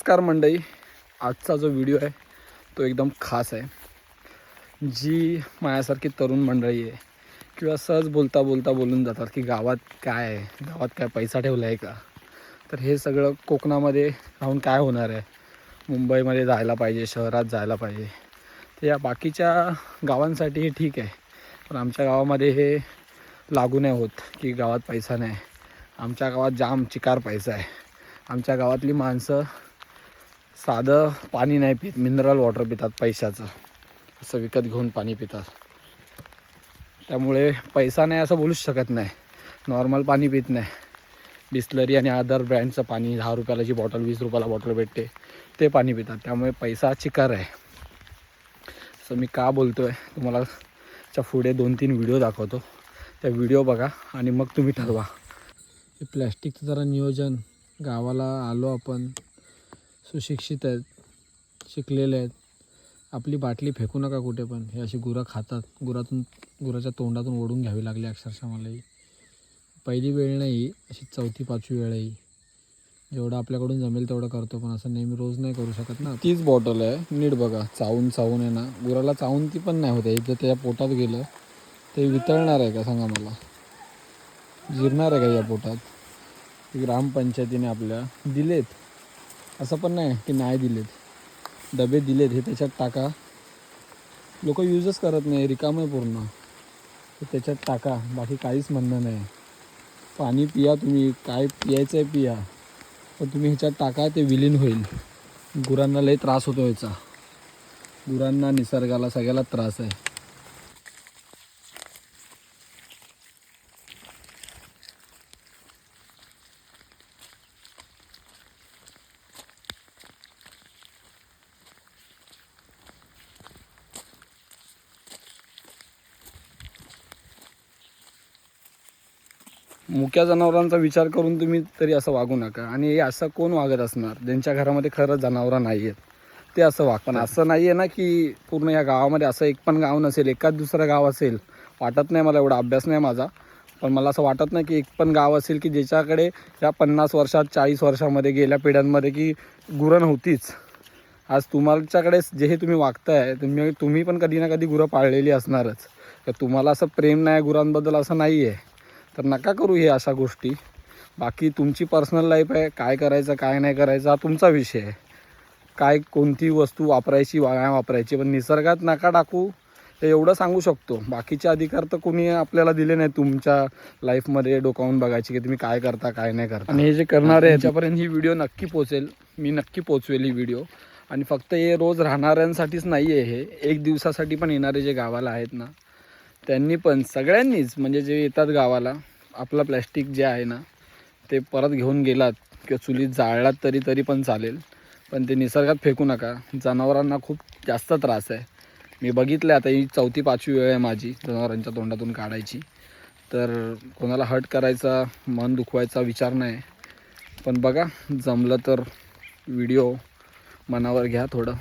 नमस्कार मंडळी. आजचा जो व्हिडिओ आहे तो एकदम खास आहे. जी माझ्यासारखी तरुण मंडळी आहे किंवा सहज बोलता बोलता बोलून जातात की गावात काय आहे गावात काय पैसा ठेवला आहे का? तर हे सगळं कोकणामध्ये राहून काय होणार आहे? मुंबईमध्ये जायला पाहिजे शहरात जायला पाहिजे. तर या बाकीच्या गावांसाठी हे ठीक आहे. पण आमच्या गावामध्ये हे लागू नाही होत की गावात पैसा नाही. आमच्या गावात जाम चिकार पैसा आहे. आमच्या गावातली माणसं साधं पाणी नाही पित मिनरल वॉटर पितात पैशाचं. असं विकत घेऊन पाणी पितात. त्यामुळे पैसा नाही असं बोलूच शकत नाही. नॉर्मल पाणी पित नाही. बिस्लरी आणि अदर ब्रँडचं पाणी दहा रुपयाला जी बॉटल वीस रुपयाला बॉटल भेटते. ते पाणी पितात. त्यामुळे पैसा चिकार आहे. असं मी का बोलतो आहे तुम्हाला च्या पुढे दोन तीन व्हिडिओ दाखवतो. त्या व्हिडिओ बघा आणि मग तुम्ही ठरवा. हे प्लॅस्टिकचं जरा नियोजन. गावाला आलो आपण. सुशिक्षित आहेत शिकलेले आहेत. आपली बाटली फेकू नका कुठे पण. हे अशी गुरं खातात. गुरातून गुराच्या तोंडातून ओढून घ्यावी लागली अक्षरशः मलाही पहिली वेळ नाही अशी चौथी पाचवी वेळ आहे जेवढं आपल्याकडून जमेल तेवढं करतो पण असं नेहमी रोज नाही करू शकत ना. तीच बॉटल आहे. नीट बघा. चावून चावून आहे ना. गुराला चावून ती पण नाही होते. एकदा त्याच्या पोटात गेलं ते वितळणार आहे का सांगा मला? जिरणार आहे का या पोटात? ग्रामपंचायतीने आपल्या दिलेत. असं पण नाही की नाही दिलेत. डबे दिलेत हे त्याच्यात टाका. लोक यूजच करत नाही रिकामं आहे पूर्ण. त्याच्यात टाका बाकी काहीच म्हणणं नाही. पाणी पिया तुम्ही काय पियायचं आहे पिया. पण तुम्ही ह्याच्यात टाका ते विलीन होईल. गुरांना लई त्रास होतो याचा गुरांना निसर्गाला सगळ्याला त्रास आहे. मुक्या जनावरांचा विचार करून तुम्ही तरी असं वागू नका. आणि हे असं कोण वागत असणार? ज्यांच्या घरामध्ये खरंच जनावरं नाही आहेत ते असं वाग पण असं नाही आहे ना की पूर्ण या गावामध्ये असं एक पण गाव नसेल एकाच दुसरं गाव असेल. वाटत नाही मला एवढा अभ्यास नाही माझा. पण मला असं वाटत नाही की एक पण गाव असेल की ज्याच्याकडे या पन्नास वर्षात चाळीस वर्षामध्ये गेल्या पिढ्यांमध्ये की गुरं नव्हतीच. आज तुमच्याकडे जे हे तुम्ही वागताय तुम्ही तुम्ही पण कधी ना कधी गुरं पाळलेली असणारच. तर तुम्हाला असं प्रेम नाही गुरांबद्दल असं नाही आहे तर नका करू हे अशा गोष्टी. बाकी तुमची पर्सनल लाईफ आहे काय करायचं काय नाही करायचं हा तुमचा विषय आहे. काय कोणती वस्तू वापरायची वा- नाही वापरायची पण निसर्गात नका टाकू. हे एवढं सांगू शकतो. बाकीचे अधिकार तर कोणी आपल्याला दिले नाही तुमच्या लाईफमध्ये डोकावून बघायची की तुम्ही काय करता काय नाही करता. आणि हे जे करणारे आहेत त्याच्यापर्यंत ही व्हिडिओ नक्की पोचेल मी नक्की पोचवेल ही व्हिडिओ आणि फक्त हे रोज राहणाऱ्यांसाठीच नाही आहे हे. एक दिवसासाठी पण येणारे जे गावाला आहेत ना त्यांनी पण सगळ्यांनीच म्हणजे जे येतात गावाला आपलं प्लॅस्टिक जे आहे ना ते परत घेऊन गेलात किंवा चुलीत जाळलात तरी तरी पण चालेल. पण ते निसर्गात फेकू नका. जनावरांना खूप जास्त त्रास आहे. मी बघितलं आता ही चौथी पाचवी वेळ आहे माझी जनावरांच्या तोंडातून काढायची. तर कोणाला हट करायचा मन दुखवायचा विचार नाही. पण बघा जमलं तर व्हिडिओ मनावर घ्या थोडं.